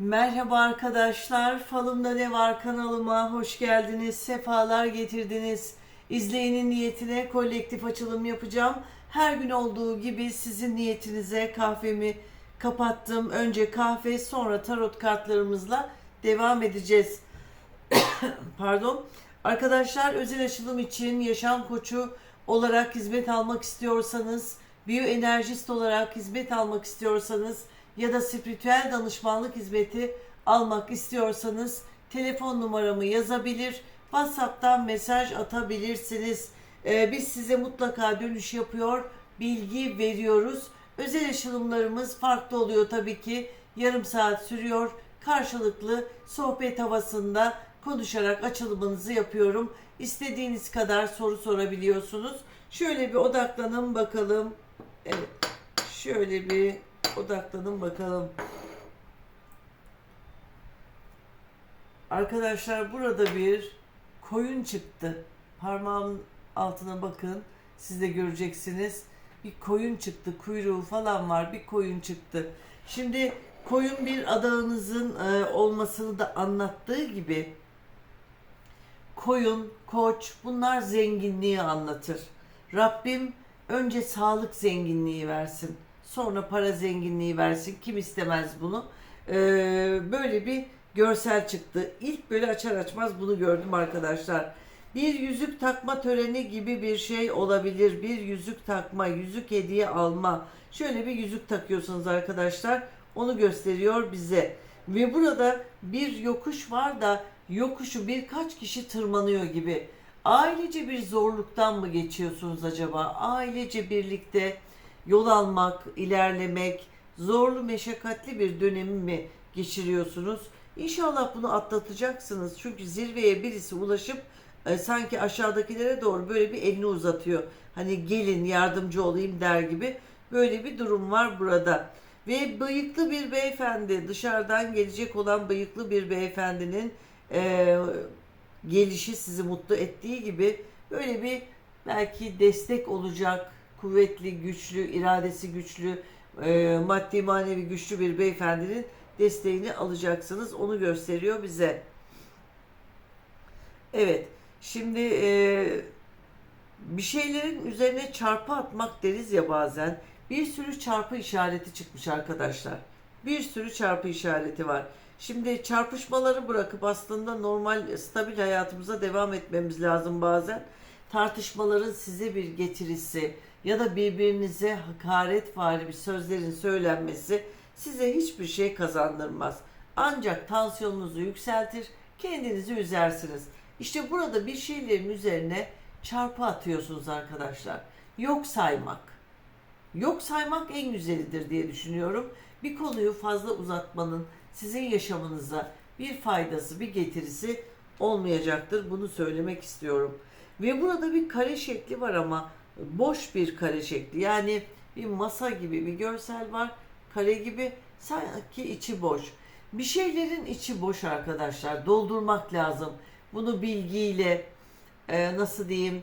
Merhaba arkadaşlar, Falımda Ne Var kanalıma hoş geldiniz, sefalar getirdiniz. İzleyenin niyetine kolektif açılım yapacağım. Her gün olduğu gibi sizin niyetinize kahvemi kapattım. Önce kahve, sonra tarot kartlarımızla devam edeceğiz. Pardon. Arkadaşlar özel açılım için yaşam koçu olarak hizmet almak istiyorsanız, biyoenerjist olarak hizmet almak istiyorsanız ya da spiritüel danışmanlık hizmeti almak istiyorsanız telefon numaramı yazabilir, WhatsApp'tan mesaj atabilirsiniz. Ee, biz size mutlaka dönüş yapıyor, bilgi veriyoruz. Özel açılımlarımız farklı oluyor tabii ki. Yarım saat sürüyor. Karşılıklı sohbet havasında konuşarak açılımınızı yapıyorum. İstediğiniz kadar soru sorabiliyorsunuz. Şöyle bir odaklanın bakalım. Evet. Şöyle bir odaklanın bakalım. Arkadaşlar burada bir koyun çıktı. Parmağımın altına bakın. Siz de göreceksiniz. Bir koyun çıktı. Kuyruğu falan var. Bir koyun çıktı. Şimdi koyun bir adağınızın e, olmasını da anlattığı gibi koyun, koç bunlar zenginliği anlatır. Rabbim önce sağlık zenginliği versin. Sonra para zenginliği versin. Kim istemez bunu? Ee, böyle bir görsel çıktı. İlk böyle açar açmaz bunu gördüm arkadaşlar. Bir yüzük takma töreni gibi bir şey olabilir. Bir yüzük takma, yüzük hediye alma. Şöyle bir yüzük takıyorsunuz arkadaşlar. Onu gösteriyor bize. Ve burada bir yokuş var da yokuşu birkaç kişi tırmanıyor gibi. Ailece bir zorluktan mı geçiyorsunuz acaba? Ailece birlikte yol almak, ilerlemek, zorlu meşakkatli bir dönemi mi geçiriyorsunuz? İnşallah bunu atlatacaksınız. Çünkü zirveye birisi ulaşıp e, sanki aşağıdakilere doğru böyle bir elini uzatıyor. Hani gelin yardımcı olayım der gibi. Böyle bir durum var burada. Ve bıyıklı bir beyefendi, dışarıdan gelecek olan bıyıklı bir beyefendinin e, gelişi sizi mutlu ettiği gibi böyle bir belki destek olacak, kuvvetli, güçlü, iradesi güçlü, e, maddi manevi güçlü bir beyefendinin desteğini alacaksınız. Onu gösteriyor bize. Evet. Şimdi e, bir şeylerin üzerine çarpı atmak deriz ya bazen. Bir sürü çarpı işareti çıkmış arkadaşlar. Bir sürü çarpı işareti var. Şimdi çarpışmaları bırakıp aslında normal stabil hayatımıza devam etmemiz lazım bazen. Tartışmaların size bir getirisi ya da birbirinize hakaret vari bir sözlerin söylenmesi size hiçbir şey kazandırmaz. Ancak tansiyonunuzu yükseltir, kendinizi üzersiniz. İşte burada bir şeylerin üzerine çarpı atıyorsunuz arkadaşlar. Yok saymak. Yok saymak en güzelidir diye düşünüyorum. Bir konuyu fazla uzatmanın sizin yaşamınıza bir faydası, bir getirisi olmayacaktır. Bunu söylemek istiyorum. Ve burada bir kare şekli var ama boş bir kare şekli. Yani bir masa gibi bir görsel var. Kare gibi sanki içi boş. Bir şeylerin içi boş arkadaşlar. Doldurmak lazım. Bunu bilgiyle, e, nasıl diyeyim,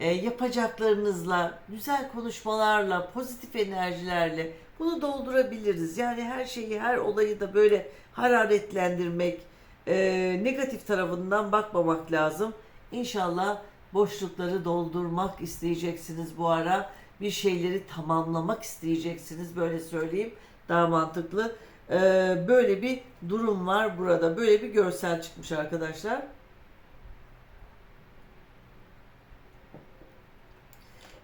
e, yapacaklarınızla, güzel konuşmalarla, pozitif enerjilerle bunu doldurabiliriz. Yani her şeyi, her olayı da böyle hararetlendirmek, e, negatif tarafından bakmamak lazım. İnşallah boşlukları doldurmak isteyeceksiniz bu ara. Bir şeyleri tamamlamak isteyeceksiniz böyle söyleyeyim. Daha mantıklı. E, böyle bir durum var burada. Böyle bir görsel çıkmış arkadaşlar.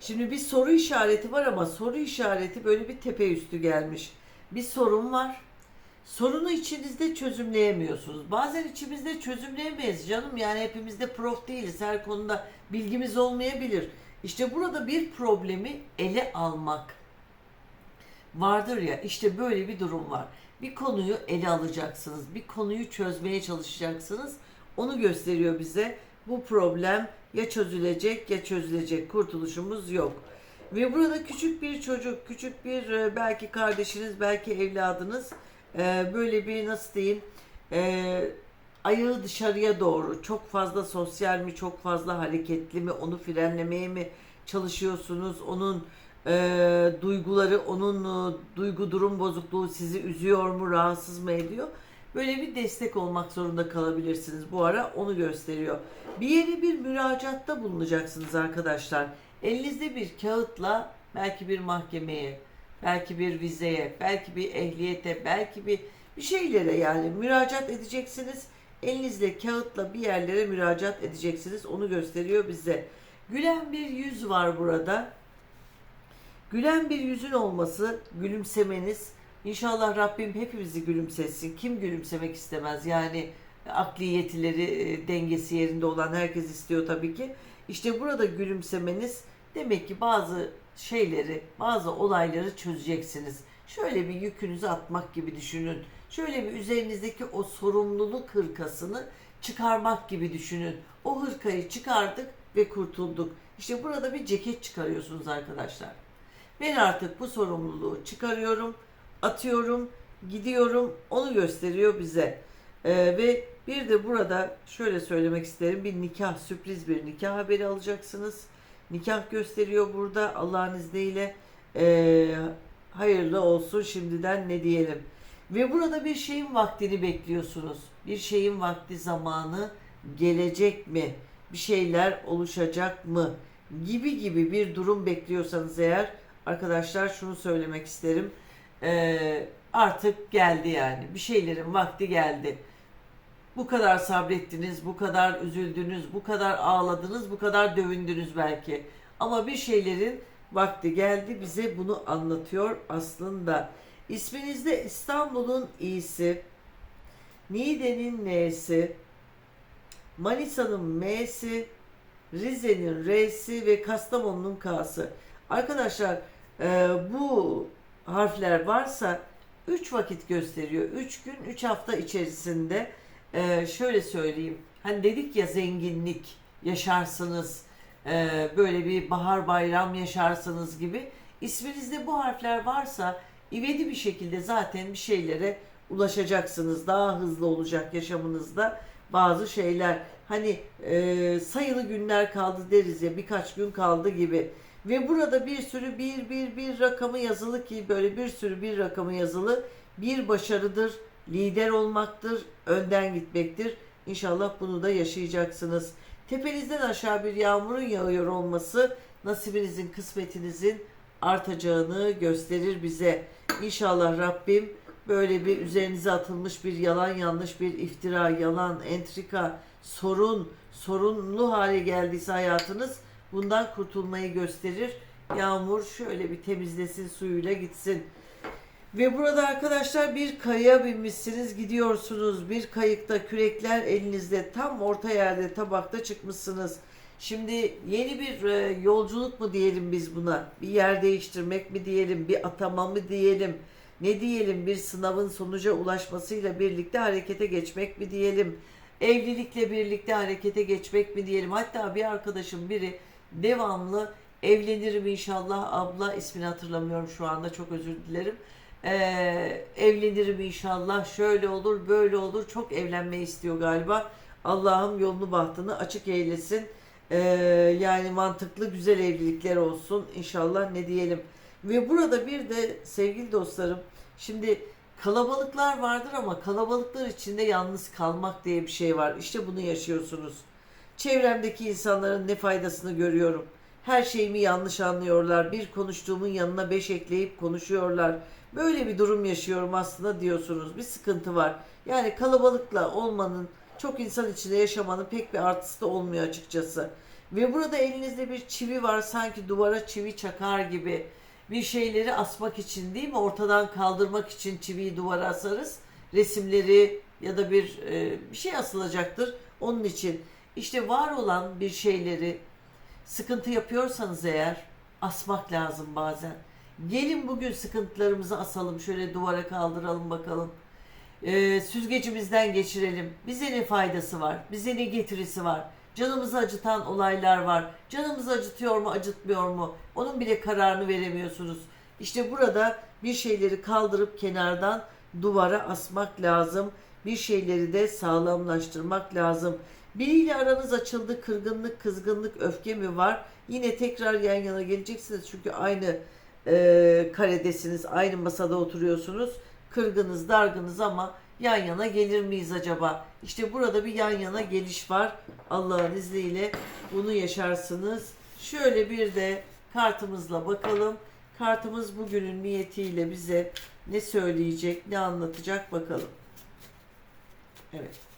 Şimdi bir soru işareti var ama soru işareti böyle bir tepe üstü gelmiş. Bir sorun var. Sorunu içinizde çözümleyemiyorsunuz. Bazen içimizde çözümleyemeyiz canım. Yani hepimizde prof değiliz. Her konuda bilgimiz olmayabilir. İşte burada bir problemi ele almak vardır ya. İşte böyle bir durum var. Bir konuyu ele alacaksınız. Bir konuyu çözmeye çalışacaksınız. Onu gösteriyor bize. Bu problem ya çözülecek ya çözülecek. Kurtuluşumuz yok. Ve burada küçük bir çocuk, küçük bir e, belki kardeşiniz, belki evladınız e, böyle bir nasıl diyeyim e, ayağı dışarıya doğru çok fazla sosyal mi, çok fazla hareketli mi, onu frenlemeye mi çalışıyorsunuz? Onun e, duyguları, onun e, duygu durum bozukluğu sizi üzüyor mu, rahatsız mı ediyor? Böyle bir destek olmak zorunda kalabilirsiniz bu ara onu gösteriyor. Bir yere bir müracaatta bulunacaksınız arkadaşlar. Elinizde bir kağıtla belki bir mahkemeye, belki bir vizeye, belki bir ehliyete, belki bir bir şeylere yani müracaat edeceksiniz. Elinizle kağıtla bir yerlere müracaat edeceksiniz. Onu gösteriyor bize. Gülen bir yüz var burada. Gülen bir yüzün olması, gülümsemeniz. İnşallah Rabbim hepimizi gülümsetsin. Kim gülümsemek istemez? Yani akli yetileri, e, dengesi yerinde olan herkes istiyor tabii ki. İşte burada gülümsemeniz demek ki bazı şeyleri, bazı olayları çözeceksiniz. Şöyle bir yükünüzü atmak gibi düşünün. Şöyle bir üzerinizdeki o sorumluluk hırkasını çıkarmak gibi düşünün. O hırkayı çıkardık ve kurtulduk. İşte burada bir ceket çıkarıyorsunuz arkadaşlar. Ben artık bu sorumluluğu çıkarıyorum, atıyorum, gidiyorum. Onu gösteriyor bize. Ee, ve bir de burada şöyle söylemek isterim. Bir nikah, sürpriz bir nikah haberi alacaksınız. Nikah gösteriyor burada Allah'ın izniyle. Ee, hayırlı olsun şimdiden ne diyelim. Ve burada bir şeyin vaktini bekliyorsunuz. Bir şeyin vakti zamanı gelecek mi? Bir şeyler oluşacak mı? Gibi gibi bir durum bekliyorsanız eğer arkadaşlar şunu söylemek isterim. Ee, artık geldi yani. Bir şeylerin vakti geldi. Bu kadar sabrettiniz, bu kadar üzüldünüz, bu kadar ağladınız, bu kadar dövündünüz belki. Ama bir şeylerin vakti geldi bize bunu anlatıyor aslında. İsminizde İstanbul'un iyisi, Niğde'nin N'si, Manisa'nın M'si, Rize'nin R'si ve Kastamonu'nun K'sı. Arkadaşlar e, bu harfler varsa 3 vakit gösteriyor. 3 gün, 3 hafta içerisinde e, şöyle söyleyeyim. Hani dedik ya zenginlik yaşarsınız, e, böyle bir bahar bayram yaşarsınız gibi. İsminizde bu harfler varsa ivedi bir şekilde zaten bir şeylere ulaşacaksınız. Daha hızlı olacak yaşamınızda bazı şeyler. Hani e, sayılı günler kaldı deriz ya birkaç gün kaldı gibi. Ve burada bir sürü bir bir bir rakamı yazılı ki böyle bir sürü bir rakamı yazılı bir başarıdır, lider olmaktır, önden gitmektir. İnşallah bunu da yaşayacaksınız. Tepenizden aşağı bir yağmurun yağıyor olması nasibinizin, kısmetinizin artacağını gösterir bize. İnşallah Rabbim böyle bir üzerinize atılmış bir yalan yanlış bir iftira, yalan, entrika, sorun, sorunlu hale geldiyse hayatınız bundan kurtulmayı gösterir. Yağmur şöyle bir temizlesin suyuyla gitsin. Ve burada arkadaşlar bir kayaya binmişsiniz gidiyorsunuz. Bir kayıkta kürekler elinizde tam orta yerde tabakta çıkmışsınız. Şimdi yeni bir e, yolculuk mu diyelim biz buna? Bir yer değiştirmek mi diyelim? Bir atama mı diyelim? Ne diyelim? Bir sınavın sonuca ulaşmasıyla birlikte harekete geçmek mi diyelim? Evlilikle birlikte harekete geçmek mi diyelim? Hatta bir arkadaşım biri devamlı evlenirim inşallah abla ismini hatırlamıyorum şu anda çok özür dilerim. Ee, evlenirim inşallah şöyle olur böyle olur çok evlenmeyi istiyor galiba. Allah'ım yolunu bahtını açık eylesin. Ee, yani mantıklı güzel evlilikler olsun inşallah ne diyelim. Ve burada bir de sevgili dostlarım şimdi kalabalıklar vardır ama kalabalıklar içinde yalnız kalmak diye bir şey var. İşte bunu yaşıyorsunuz. Çevremdeki insanların ne faydasını görüyorum. Her şeyimi yanlış anlıyorlar. Bir konuştuğumun yanına beş ekleyip konuşuyorlar. Böyle bir durum yaşıyorum aslında diyorsunuz. Bir sıkıntı var. Yani kalabalıkla olmanın, çok insan içinde yaşamanın pek bir artısı da olmuyor açıkçası. Ve burada elinizde bir çivi var sanki duvara çivi çakar gibi. Bir şeyleri asmak için değil mi? Ortadan kaldırmak için çiviyi duvara asarız. Resimleri ya da bir e, bir şey asılacaktır. Onun için işte var olan bir şeyleri sıkıntı yapıyorsanız eğer asmak lazım bazen. Gelin bugün sıkıntılarımızı asalım. Şöyle duvara kaldıralım bakalım. Ee, süzgecimizden geçirelim. Bize ne faydası var? Bize ne getirisi var? Canımızı acıtan olaylar var. Canımızı acıtıyor mu, acıtmıyor mu? Onun bile kararını veremiyorsunuz. İşte burada bir şeyleri kaldırıp kenardan duvara asmak lazım. Bir şeyleri de sağlamlaştırmak lazım. Biriyle aranız açıldı, kırgınlık, kızgınlık, öfke mi var? Yine tekrar yan yana geleceksiniz çünkü aynı e, karedesiniz, aynı masada oturuyorsunuz. Kırgınız, dargınız ama yan yana gelir miyiz acaba? İşte burada bir yan yana geliş var. Allah'ın izniyle bunu yaşarsınız. Şöyle bir de kartımızla bakalım. Kartımız bugünün niyetiyle bize ne söyleyecek, ne anlatacak bakalım. Evet.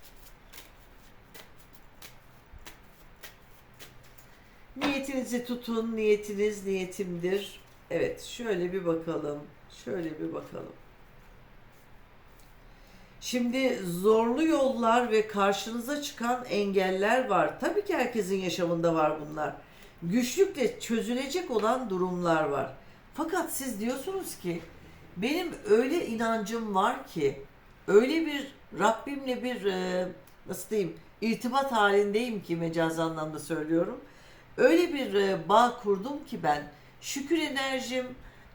Niyetinizi tutun. Niyetiniz niyetimdir. Evet, şöyle bir bakalım. Şöyle bir bakalım. Şimdi zorlu yollar ve karşınıza çıkan engeller var. Tabii ki herkesin yaşamında var bunlar. Güçlükle çözülecek olan durumlar var. Fakat siz diyorsunuz ki benim öyle inancım var ki öyle bir Rabbimle bir nasıl diyeyim irtibat halindeyim ki mecaz anlamda söylüyorum. Öyle bir e, bağ kurdum ki ben şükür enerjim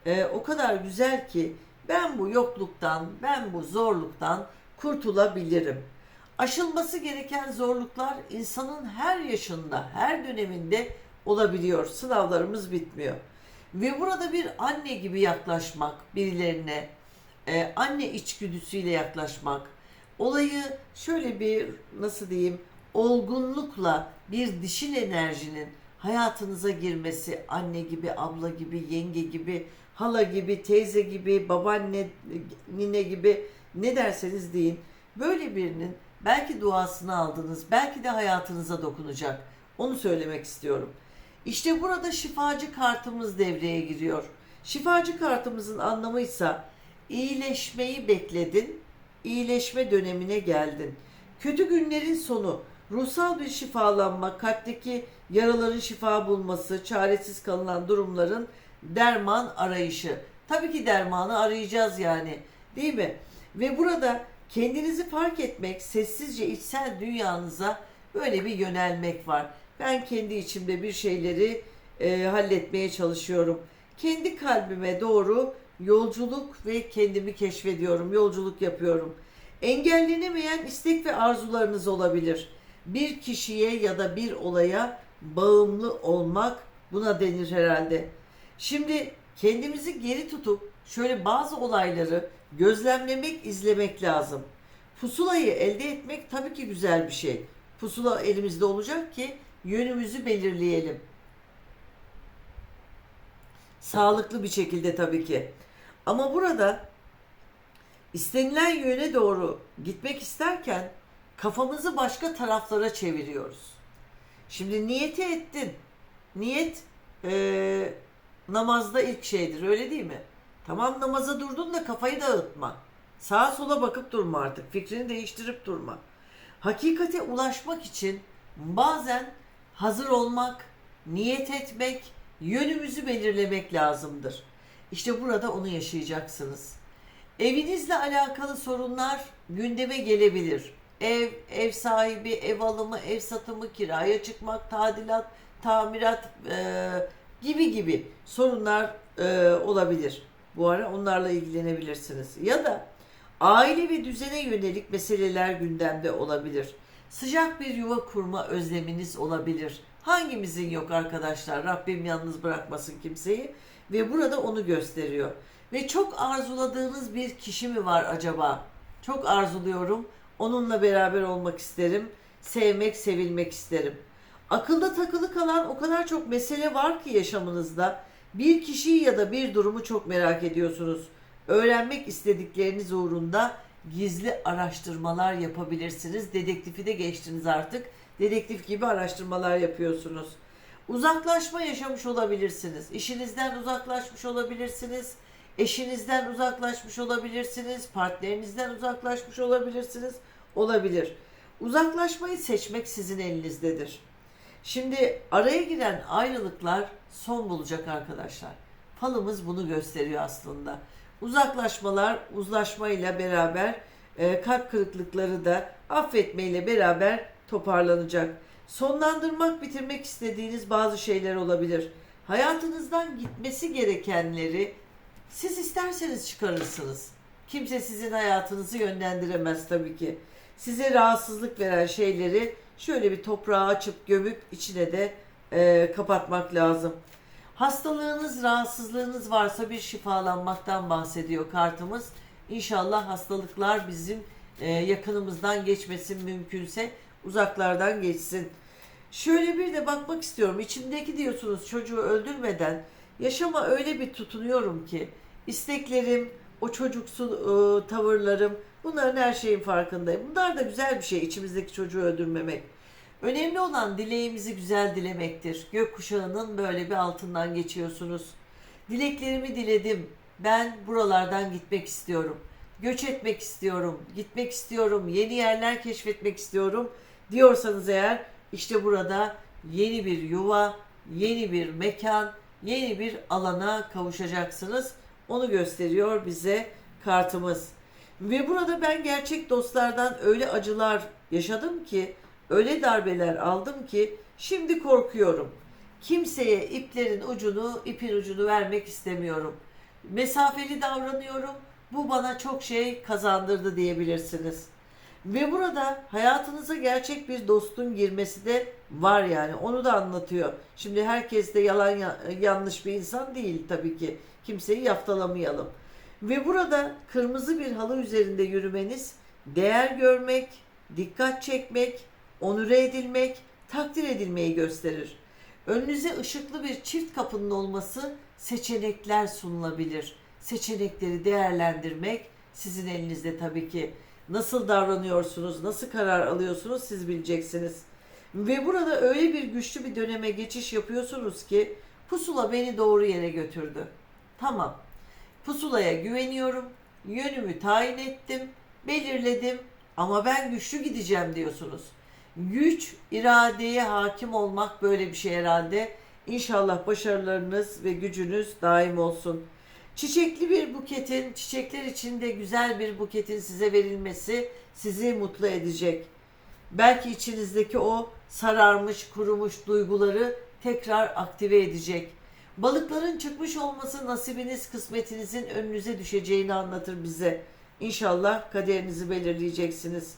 e, o kadar güzel ki ben bu yokluktan, ben bu zorluktan kurtulabilirim. Aşılması gereken zorluklar insanın her yaşında, her döneminde olabiliyor. Sınavlarımız bitmiyor. Ve burada bir anne gibi yaklaşmak birilerine, e, anne içgüdüsüyle yaklaşmak, olayı şöyle bir nasıl diyeyim olgunlukla bir dişil enerjinin hayatınıza girmesi anne gibi, abla gibi, yenge gibi, hala gibi, teyze gibi, babaanne, nine gibi ne derseniz deyin. Böyle birinin belki duasını aldınız, belki de hayatınıza dokunacak. Onu söylemek istiyorum. İşte burada şifacı kartımız devreye giriyor. Şifacı kartımızın anlamı ise iyileşmeyi bekledin, iyileşme dönemine geldin. Kötü günlerin sonu, ruhsal bir şifalanma, kalpteki yaraların şifa bulması, çaresiz kalınan durumların derman arayışı. Tabii ki dermanı arayacağız yani. Değil mi? Ve burada kendinizi fark etmek, sessizce içsel dünyanıza böyle bir yönelmek var. Ben kendi içimde bir şeyleri e, halletmeye çalışıyorum. Kendi kalbime doğru yolculuk ve kendimi keşfediyorum, yolculuk yapıyorum. Engellenemeyen istek ve arzularınız olabilir. Bir kişiye ya da bir olaya bağımlı olmak buna denir herhalde. Şimdi kendimizi geri tutup şöyle bazı olayları gözlemlemek, izlemek lazım. Pusulayı elde etmek tabii ki güzel bir şey. Pusula elimizde olacak ki yönümüzü belirleyelim. Sağlıklı bir şekilde tabii ki. Ama burada istenilen yöne doğru gitmek isterken kafamızı başka taraflara çeviriyoruz. Şimdi niyeti ettin. Niyet eee, namazda ilk şeydir öyle değil mi? Tamam namaza durdun da kafayı dağıtma. Sağa sola bakıp durma artık. Fikrini değiştirip durma. Hakikate ulaşmak için bazen hazır olmak, niyet etmek, yönümüzü belirlemek lazımdır. İşte burada onu yaşayacaksınız. Evinizle alakalı sorunlar gündeme gelebilir. Ev, ev sahibi, ev alımı, ev satımı, kiraya çıkmak, tadilat, tamirat e, gibi gibi sorunlar e, olabilir. Bu ara onlarla ilgilenebilirsiniz. Ya da aile ve düzene yönelik meseleler gündemde olabilir. Sıcak bir yuva kurma özleminiz olabilir. Hangimizin yok arkadaşlar? Rabbim yalnız bırakmasın kimseyi. Ve burada onu gösteriyor. Ve çok arzuladığınız bir kişi mi var acaba? Çok arzuluyorum. Onunla beraber olmak isterim. Sevmek, sevilmek isterim. Akılda takılı kalan o kadar çok mesele var ki yaşamınızda. Bir kişiyi ya da bir durumu çok merak ediyorsunuz. Öğrenmek istedikleriniz uğrunda gizli araştırmalar yapabilirsiniz. Dedektifi de geçtiniz artık. Dedektif gibi araştırmalar yapıyorsunuz. Uzaklaşma yaşamış olabilirsiniz. İşinizden uzaklaşmış olabilirsiniz. Eşinizden uzaklaşmış olabilirsiniz. Partnerinizden uzaklaşmış olabilirsiniz. Olabilir. Uzaklaşmayı seçmek sizin elinizdedir. Şimdi araya giren ayrılıklar son bulacak arkadaşlar. Falımız bunu gösteriyor aslında. Uzaklaşmalar uzlaşmayla beraber e, kalp kırıklıkları da affetmeyle beraber toparlanacak. Sonlandırmak, bitirmek istediğiniz bazı şeyler olabilir. Hayatınızdan gitmesi gerekenleri siz isterseniz çıkarırsınız. Kimse sizin hayatınızı yönlendiremez tabii ki. Size rahatsızlık veren şeyleri şöyle bir toprağa açıp gömüp içine de e, kapatmak lazım. Hastalığınız, rahatsızlığınız varsa bir şifalanmaktan bahsediyor kartımız. İnşallah hastalıklar bizim e, yakınımızdan geçmesin mümkünse uzaklardan geçsin. Şöyle bir de bakmak istiyorum. İçimdeki diyorsunuz çocuğu öldürmeden yaşama öyle bir tutunuyorum ki isteklerim, o çocuksu e, tavırlarım bunların her şeyin farkındayım. Bunlar da güzel bir şey içimizdeki çocuğu öldürmemek. Önemli olan dileğimizi güzel dilemektir. Gökkuşağının böyle bir altından geçiyorsunuz. Dileklerimi diledim. Ben buralardan gitmek istiyorum. Göç etmek istiyorum. Gitmek istiyorum. Yeni yerler keşfetmek istiyorum. Diyorsanız eğer işte burada yeni bir yuva, yeni bir mekan, yeni bir alana kavuşacaksınız. Onu gösteriyor bize kartımız. Ve burada ben gerçek dostlardan öyle acılar yaşadım ki, öyle darbeler aldım ki şimdi korkuyorum. Kimseye iplerin ucunu, ipin ucunu vermek istemiyorum. Mesafeli davranıyorum. Bu bana çok şey kazandırdı diyebilirsiniz. Ve burada hayatınıza gerçek bir dostun girmesi de var yani. Onu da anlatıyor. Şimdi herkes de yalan ya- yanlış bir insan değil tabii ki. Kimseyi yaftalamayalım. Ve burada kırmızı bir halı üzerinde yürümeniz değer görmek, dikkat çekmek, onure edilmek, takdir edilmeyi gösterir. Önünüze ışıklı bir çift kapının olması seçenekler sunulabilir. Seçenekleri değerlendirmek sizin elinizde tabii ki. Nasıl davranıyorsunuz, nasıl karar alıyorsunuz siz bileceksiniz. Ve burada öyle bir güçlü bir döneme geçiş yapıyorsunuz ki pusula beni doğru yere götürdü. Tamam. Pusulaya güveniyorum. Yönümü tayin ettim, belirledim ama ben güçlü gideceğim diyorsunuz. Güç, iradeye hakim olmak böyle bir şey herhalde. İnşallah başarılarınız ve gücünüz daim olsun. Çiçekli bir buketin, çiçekler içinde güzel bir buketin size verilmesi sizi mutlu edecek. Belki içinizdeki o sararmış, kurumuş duyguları tekrar aktive edecek. Balıkların çıkmış olması nasibiniz, kısmetinizin önünüze düşeceğini anlatır bize. İnşallah kaderinizi belirleyeceksiniz.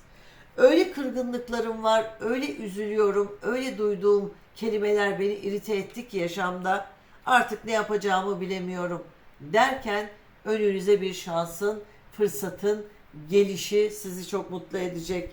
Öyle kırgınlıklarım var, öyle üzülüyorum, öyle duyduğum kelimeler beni irite etti ki yaşamda. Artık ne yapacağımı bilemiyorum derken önünüze bir şansın, fırsatın gelişi sizi çok mutlu edecek.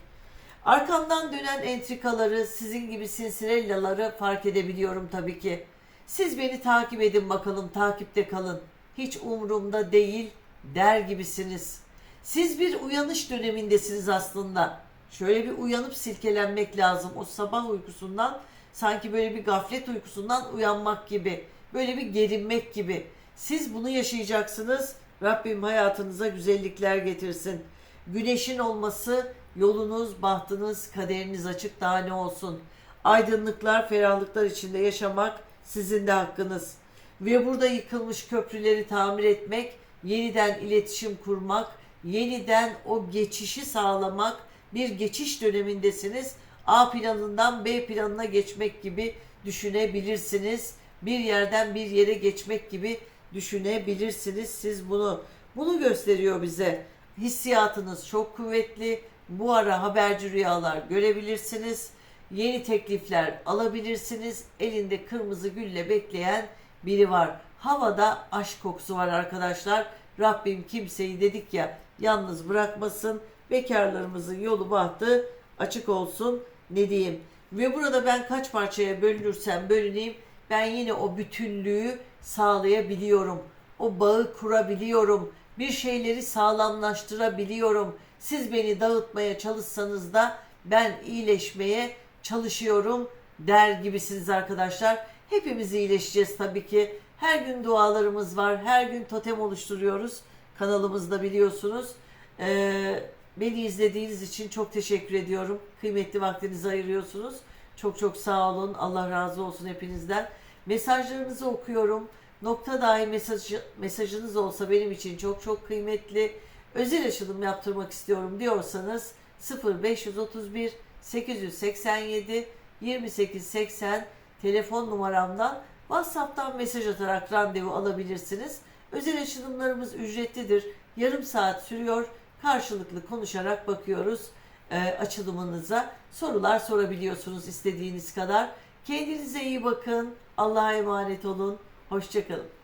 Arkamdan dönen entrikaları, sizin gibi sinsirellaları fark edebiliyorum tabii ki. Siz beni takip edin bakalım, takipte kalın. Hiç umurumda değil der gibisiniz. Siz bir uyanış dönemindesiniz aslında. Şöyle bir uyanıp silkelenmek lazım. O sabah uykusundan sanki böyle bir gaflet uykusundan uyanmak gibi. Böyle bir gerinmek gibi. Siz bunu yaşayacaksınız. Rabbim hayatınıza güzellikler getirsin. Güneşin olması yolunuz, bahtınız, kaderiniz açık daha ne olsun. Aydınlıklar, ferahlıklar içinde yaşamak sizin de hakkınız. Ve burada yıkılmış köprüleri tamir etmek, yeniden iletişim kurmak, yeniden o geçişi sağlamak, bir geçiş dönemindesiniz. A planından B planına geçmek gibi düşünebilirsiniz. Bir yerden bir yere geçmek gibi düşünebilirsiniz siz bunu. Bunu gösteriyor bize. Hissiyatınız çok kuvvetli. Bu ara haberci rüyalar görebilirsiniz. Yeni teklifler alabilirsiniz. Elinde kırmızı gülle bekleyen biri var. Havada aşk kokusu var arkadaşlar. Rabbim kimseyi dedik ya yalnız bırakmasın. Bekarlarımızın yolu bahtı açık olsun ne diyeyim. Ve burada ben kaç parçaya bölünürsem bölüneyim ben yine o bütünlüğü sağlayabiliyorum. O bağı kurabiliyorum. Bir şeyleri sağlamlaştırabiliyorum. Siz beni dağıtmaya çalışsanız da ben iyileşmeye çalışıyorum der gibisiniz arkadaşlar. Hepimiz iyileşeceğiz tabii ki. Her gün dualarımız var. Her gün totem oluşturuyoruz. Kanalımızda biliyorsunuz. Ee, beni izlediğiniz için çok teşekkür ediyorum. Kıymetli vaktinizi ayırıyorsunuz. Çok çok sağ olun. Allah razı olsun hepinizden. Mesajlarınızı okuyorum. Nokta dahi mesajı, mesajınız olsa benim için çok çok kıymetli. Özel açılım yaptırmak istiyorum diyorsanız 0531 887 2880 telefon numaramdan WhatsApp'tan mesaj atarak randevu alabilirsiniz. Özel açılımlarımız ücretlidir. Yarım saat sürüyor. Karşılıklı konuşarak bakıyoruz e, açılımınıza. Sorular sorabiliyorsunuz istediğiniz kadar. Kendinize iyi bakın. Allah'a emanet olun. Hoşçakalın.